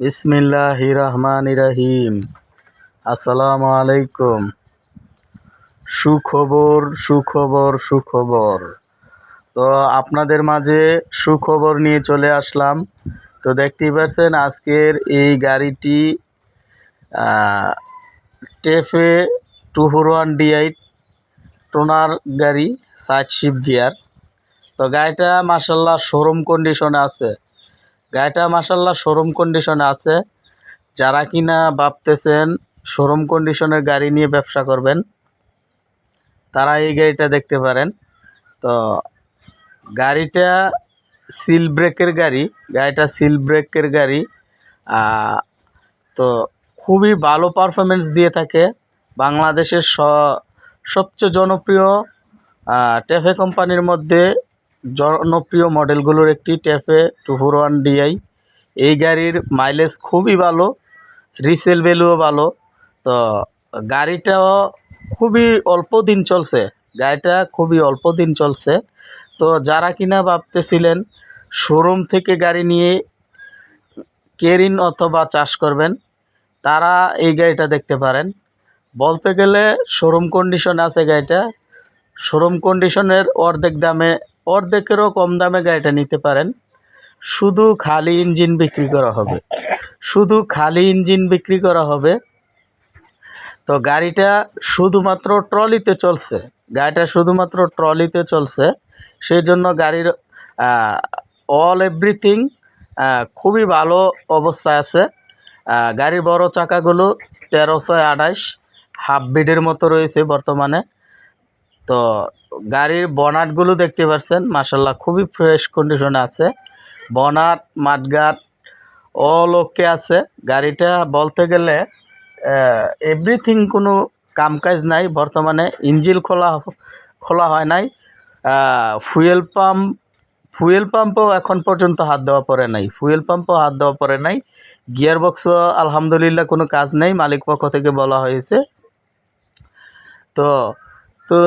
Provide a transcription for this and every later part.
বিসমিল্লাহ রহমান রহিম আসসালামু আলাইকুম সুখবর সুখবর সুখবর। তো আপনাদের মাঝে সুখবর নিয়ে চলে আসলাম। তো দেখতেই পাচ্ছেন আজকের এই গাড়িটি TAFE two four one DI toner গাড়ি সাইড শিপ গিয়ার। তো গাড়িটা মাসাল্লাহ শোরুম কন্ডিশনে আছে। গাড়িটা মাসাল্লাহ শোরুম কন্ডিশনে আছে। যারা কিনা ভাবতেছেন শোরুম কন্ডিশনের গাড়ি নিয়ে ব্যবসা করবেন, তারা এই গাড়িটা দেখতে পারেন। তো গাড়িটা সিল ব্রেকের গাড়ি, গাড়িটা সিল ব্রেকের গাড়ি। তো খুবই ভালো পারফরমেন্স দিয়ে থাকে। বাংলাদেশের সবচেয়ে জনপ্রিয় টেফে কোম্পানির মধ্যে জনপ্রিয় মডেলগুলোর একটি TAFE two four one DI এই গাড়ির মাইলেজ খুবই ভালো রিসেল ভ্যালুও ভালো। তো গাড়িটাও খুবই অল্প দিন চলছে, গাড়িটা খুবই অল্প দিন চলছে। তো যারা কিনা ভাবতেছিলেন শোরুম থেকে গাড়ি নিয়ে কেরিন অথবা চাষ করবেন, তারা এই গাড়িটা দেখতে পারেন। বলতে গেলে শোরুম কন্ডিশন আছে গাড়িটা শোরুম কন্ডিশনের অর্ধেক দামে অর্ধেকেরও কম দামে গাড়িটা নিতে পারেন। শুধু খালি ইঞ্জিন বিক্রি করা হবে। শুধু খালি ইঞ্জিন বিক্রি করা হবে। তো গাড়িটা শুধুমাত্র ট্রলিতে চলছে। গাড়িটা শুধুমাত্র ট্রলিতে চলছে। সেই জন্য গাড়ির অল এভরিথিং খুবই ভালো অবস্থায় আছে। গাড়ির বড় চাকাগুলো তেরোশো আঠাশ হাফ বিডের মতো রয়েছে বর্তমানে। তো গাড়ির বনাটগুলো দেখতে পাচ্ছেন মাসাল্লাহ খুবই ফ্রেশ কন্ডিশনে আছে। বনাট মাঠগাট অল ওকে আছে। গাড়িটা বলতে গেলে এভরিথিং কোনো কামকাজ নাই। বর্তমানে ইঞ্জিল খোলা খোলা হয় নাই। ফুয়েল পাম্প ফুয়েল পাম্পও এখন পর্যন্ত হাত দেওয়া পড়ে নাই। ফুয়েল পাম্পও হাত দেওয়া পড়ে নাই। গিয়ার বক্সও আলহামদুলিল্লাহ কোনো কাজ নেই, মালিক পক্ষ থেকে বলা হয়েছে। তো তো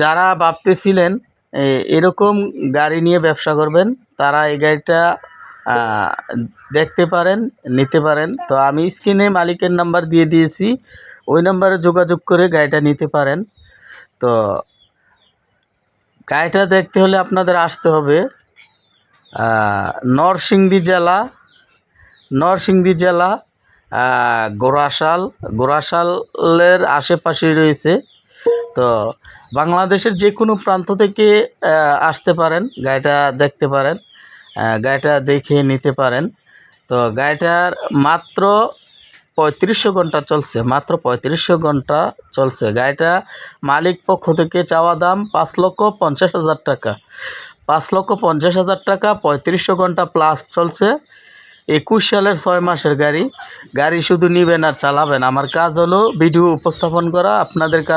যারা ভাবতেছিলেন এরকম গাড়ি নিয়ে ব্যবসা করবেন, তারা এই গাড়িটা দেখতে পারেন, নিতে পারেন। তো আমি স্ক্রিনে মালিকের নাম্বার দিয়ে দিয়েছি, ওই নাম্বারে যোগাযোগ করে গাড়িটা নিতে পারেন। তো গাড়িটা দেখতে হলে আপনাদের আসতে হবে নরসিংদী জেলা নরসিংদী জেলা গোরাশাল গোরাশালের আশেপাশেই রয়েছে। তো বাংলাদেশের যে কোনো প্রান্ত থেকে আসতে পারেন, গাড়িটা দেখতে পারেন গাড়িটা দেখে নিতে পারেন। তো গাড়িটার মাত্র পঁয়ত্রিশশো ঘণ্টা চলছে, মাত্র পঁয়ত্রিশশো ঘণ্টা চলছে। গাড়িটা মালিক পক্ষ থেকে চাওয়া দাম পাঁচ লক্ষ পঞ্চাশ হাজার টাকা। পাঁচ লক্ষ পঞ্চাশ হাজার টাকা, পঁয়ত্রিশশো ঘণ্টা প্লাস চলছে। একুশ সালের ছয় মাসের গাড়ি। গাড়ি শুধু নিবেন আর চালাবেন। আমার কাজ হলো ভিডিও উপস্থাপন করা, আপনাদের কাজ